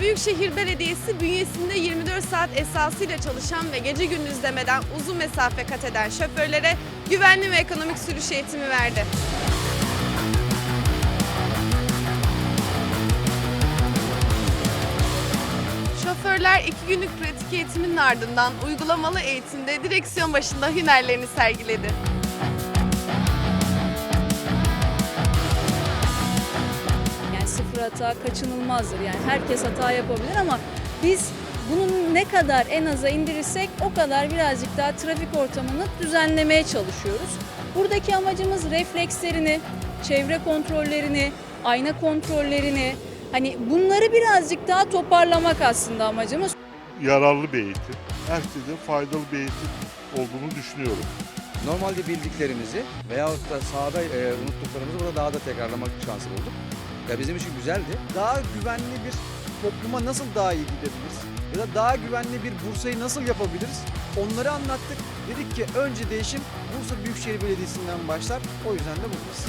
Büyükşehir Belediyesi bünyesinde 24 saat esasıyla çalışan ve gece gündüz demeden uzun mesafe kat eden şoförlere güvenli ve ekonomik sürüş eğitimi verdi. Şoförler iki günlük pratik eğitimin ardından uygulamalı eğitimde direksiyon başında hünerlerini sergiledi. Sıfır hata kaçınılmazdır. Yani herkes hata yapabilir ama biz bunun ne kadar en aza indirirsek o kadar birazcık daha trafik ortamını düzenlemeye çalışıyoruz. Buradaki amacımız reflekslerini, çevre kontrollerini, ayna kontrollerini, hani bunları birazcık daha toparlamak aslında amacımız. yararlı bir eğitim. Herkese faydalı bir eğitim olduğunu düşünüyorum. Normalde bildiklerimizi veyahut da sahada e, unuttuklarımızı burada daha da tekrarlamak şansı bulduk. Ya bizim için güzeldi. daha güvenli bir topluma nasıl daha iyi gidebiliriz? Ya da daha güvenli bir Bursa'yı nasıl yapabiliriz? Onları anlattık. Dedik ki önce değişim Bursa Büyükşehir Belediyesi'nden başlar. O yüzden de buradayız.